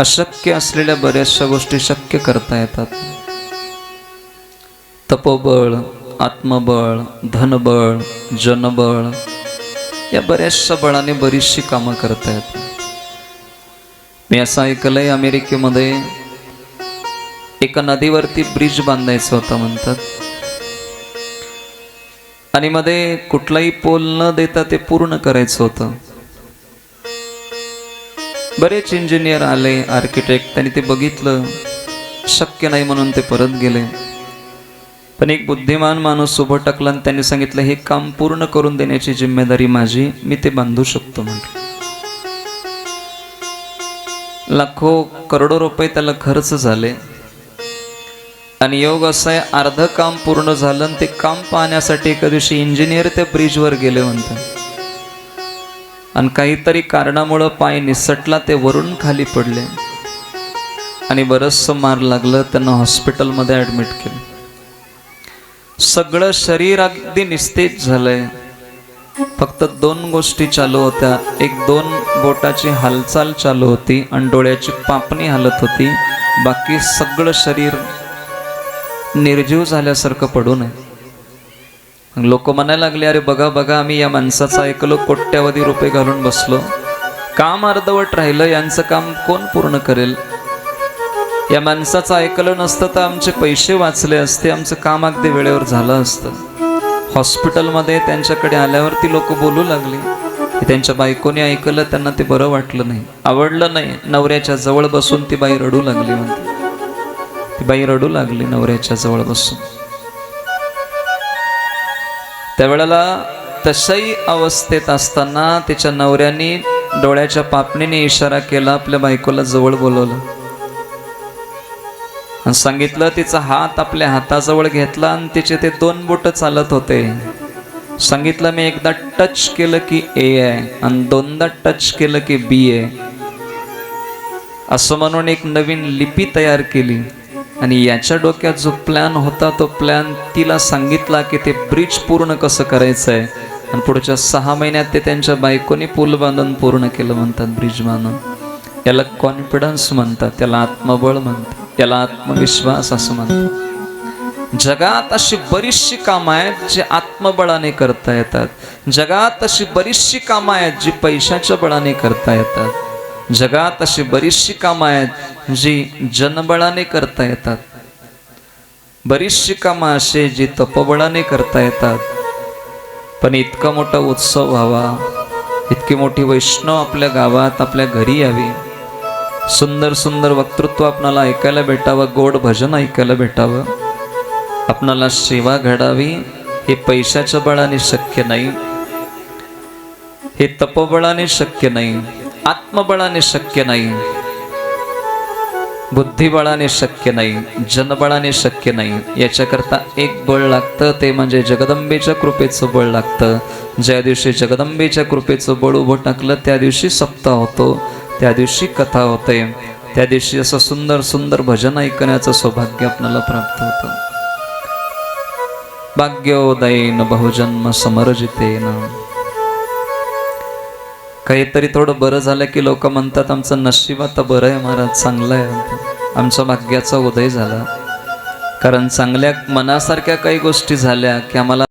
अशक्य असलेल्या बऱ्याचशा गोष्टी शक्य करता येतात. तपोबळ आत्मबळ धनबळ जनबळ या बऱ्याचशा बळाने बरीचशी कामं करता येतात. मी असं ऐकलंय अमेरिकेमध्ये एका नदीवरती ब्रिज बांधायचं होतं म्हणतात. आणि मध्ये कुठलाही पोल न देता ते पूर्ण करायचं होतं. बरेच इंजिनियर आले आर्किटेक्ट त्यांनी ते बघितलं. शक्य नाही म्हणून ते परत गेले. पण एक बुद्धिमान माणूस उभं टाकला आणि त्यांनी सांगितलं हे काम पूर्ण करून देण्याची जिम्मेदारी माझी. मी ते बांधू शकतो म्हटलं. लाखो करोडो रुपये त्याला खर्च झाले. आणि योग असं आहे अर्ध काम पूर्ण झालं आणि ते काम पाहण्यासाठी एका दिवशी इंजिनियर त्या ब्रिजवर गेले म्हणतात. आणि काहीतरी कारणामुळं पाय निसटला ते वरून खाली पडले. आणि बरंचसं मार लागलं त्यांना हॉस्पिटलमध्ये ॲडमिट केलं. सगळं शरीर अगदी निस्तेज झालंय. फक्त दोन गोष्टी चालू होत्या. एक दोन बोटाची हालचाल चालू होती आणि डोळ्याची पापणी हालत होती. बाकी सगळं शरीर निर्जीव झाल्यासारखं पडू नये. लोक म्हणायला लागले अरे बघा बघा आम्ही या माणसाचं ऐकलो कोट्यावधी रुपये घालून बसलो. काम अर्धवट राहिलं यांचं काम कोण पूर्ण करेल? या माणसाचं ऐकलं नसतं तर आमचे पैसे वाचले असते आमचं काम अगदी वेळेवर झालं असतं. हॉस्पिटलमध्ये त्यांच्याकडे आल्यावर ती लोक बोलू लागली. त्यांच्या बायकोने ऐकलं त्यांना ते बरं वाटलं नाही. आवडलं नाही नवऱ्याच्या जवळ बसून ती बाई रडू लागली म्हणते. ती बाई रडू लागली नवऱ्याच्या जवळ बसून. त्यावेळेला तशाही अवस्थेत असताना तिच्या नवऱ्याने डोळ्याच्या पापणीने इशारा केला आपल्या बायकोला जवळ बोलवलं. आणि सांगितलं तिचा हात आपल्या हाताजवळ घेतला आणि तिचे ते दोन बोट चालत होते. सांगितलं मी एकदा टच केलं की ए आहे आणि दोनदा टच केलं की बी आहे असं म्हणून एक नवीन लिपी तयार केली. आणि याच्या डोक्यात जो प्लॅन होता तो प्लॅन तिला सांगितला की ते ब्रिज पूर्ण कसं करायचं आहे आणि पुढच्या सहा महिन्यात ते त्यांच्या बायकोनी पूल बांधून पूर्ण केलं म्हणतात ब्रिज बांधून. याला कॉन्फिडन्स म्हणतात त्याला आत्मबळ म्हणतात याला आत्मविश्वास असं म्हणतात. जगात अशी बरीचशी कामं आहेत जी आत्मबळाने करता येतात. जगात अशी बरीचशी कामं आहेत जी पैशाच्या बळाने करता येतात. जगात अशी बरीचशी कामं आहेत जी जनबळाने करता येतात. बरीचशी कामं असे जी तपबळाने करता येतात. पण इतका मोठा उत्सव व्हावा इतकी मोठी वैष्णव आपल्या गावात आपल्या घरी यावी. सुंदर सुंदर वक्तृत्व आपणाला ऐकायला भेटावं गोड भजन ऐकायला भेटावं. आपणाला सेवा घडावी हे पैशाच्या बळाने शक्य नाही. हे तपबळाने शक्य नाही. आत्मबळाने शक्य नाही बुद्धिबळाने शक्य नाही जनबळाने शक्य नाही याच्याकरता एक बळ लागतं ते म्हणजे जगदंबेच्या कृपेचं बळ लागतं ज्या दिवशी जगदंबेच्या कृपेचं बळ उभं टाकलं त्या दिवशी सप्ताह होतो त्या दिवशी कथा होते त्या दिवशी असं सुंदर सुंदर भजन ऐकण्याचं सौभाग्य आपल्याला प्राप्त होतं भाग्योदयेन बहुजन्म समरजितेन काहीतरी थोडं बरं झालं की लोक म्हणतात आमचं नशीब आता बरं आहे महाराज चांगलं आहे. आमच्या भाग्याचा उदय झाला. कारण चांगल्या मनासारख्या काही गोष्टी झाल्या की आम्हाला